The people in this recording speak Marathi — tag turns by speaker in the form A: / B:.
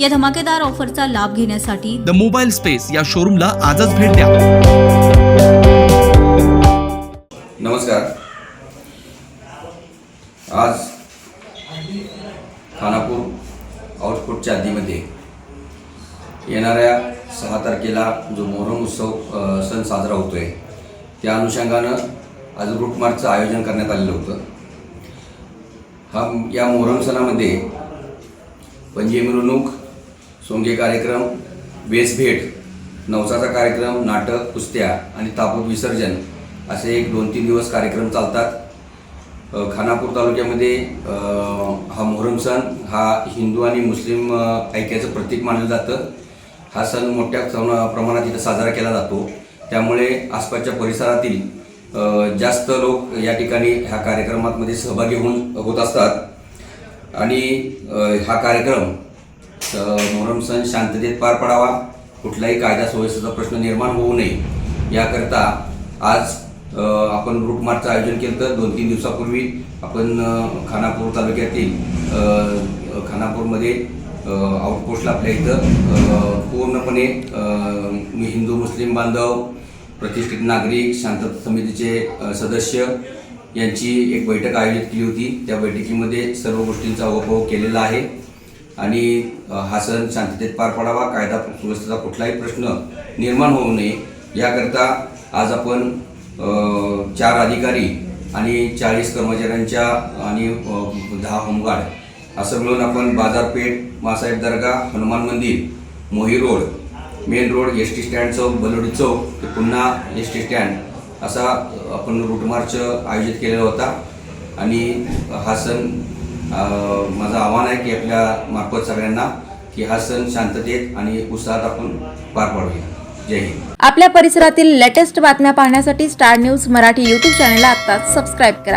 A: या धमाकेदार ऑफरचा लाभ घेण्यासाठी
B: द मोबाईल स्पेस या शोरूमला आजच भेट द्या.
C: नमस्कार. आज खानापूर आउटपुटच्या हद्दीमध्ये येणाऱ्या सहा तारखेला जो मोहरम उत्सव सण साजरा होतो आहे त्या अनुषंगानं आज रूट मार्चचं आयोजन करण्यात आलेलं होतं. हा या मोहरम सणामध्ये पंजे मिरवणूक सोंगे कार्यक्रम वेशभेट नवसाचा कार्यक्रम नाटक कुस्त्या आणि तापूत विसर्जन असे एक दोन तीन दिवस कार्यक्रम चालतात. खानापूर तालुक्यामध्ये हा मोहरम सण हा हिंदू आणि मुस्लिम ऐक्याचं प्रतीक मानलं जातं. हा सण मोठ्या सण- प्रमाणात इथं साजरा केला जातो. त्यामुळे आसपासच्या परिसरातील जास्त लोक या ठिकाणी ह्या कार्यक्रमामध्ये सहभागी होऊन होत असतात. आणि हा कार्यक्रम मोहरम सण शांततेत पार पडावा. कुठलाही कायदा सुव्यवस्थेचा प्रश्न निर्माण होऊ नये. याकरता आज आपण रूट मार्चचं आयोजन केलं तर दोन तीन दिवसापूर्वी आपण खानापूर तालुक्यातील खानापूरमध्ये आउटपोस्टला आपल्या इथं पूर्णपणे हिंदू मुस्लिम बांधव प्रतिष्ठित नागरिक शांतता समितीचे सदस्य यांची एक बैठक आयोजित केली होती. त्या बैठकीमध्ये सर्व गोष्टींचा उपभोग केलेला आहे. आणि हा सण शांततेत पार पडावा कायदा सुव्यवस्थेचा कुठलाही प्रश्न निर्माण होऊ नये. याकरता आज आपण चार अधिकारी आणि चाळीस कर्मचाऱ्यांच्या आणि दहा होमगार्ड असं मिळून आपण बाजारपेठ मासाहेब दर्गा हनुमान मंदिर Mohi road main road S T stand चौक बलोडी चौक ते पुन्हा एस टी स्टँड असा आपण रूट मार्च आयोजित केलेला होता. आणि हा सण माझं आव्हान आहे की आपल्या मार्फत सगळ्यांना की हा सण शांततेत आणि उत्साहात आपण पार पाडूया. जय हिंद.
D: आपल्या परिसरातील लेटेस्ट बातम्या पाहण्यासाठी स्टार न्यूज मराठी यूट्यूब चॅनलला आत्ताच सबस्क्राईब करा.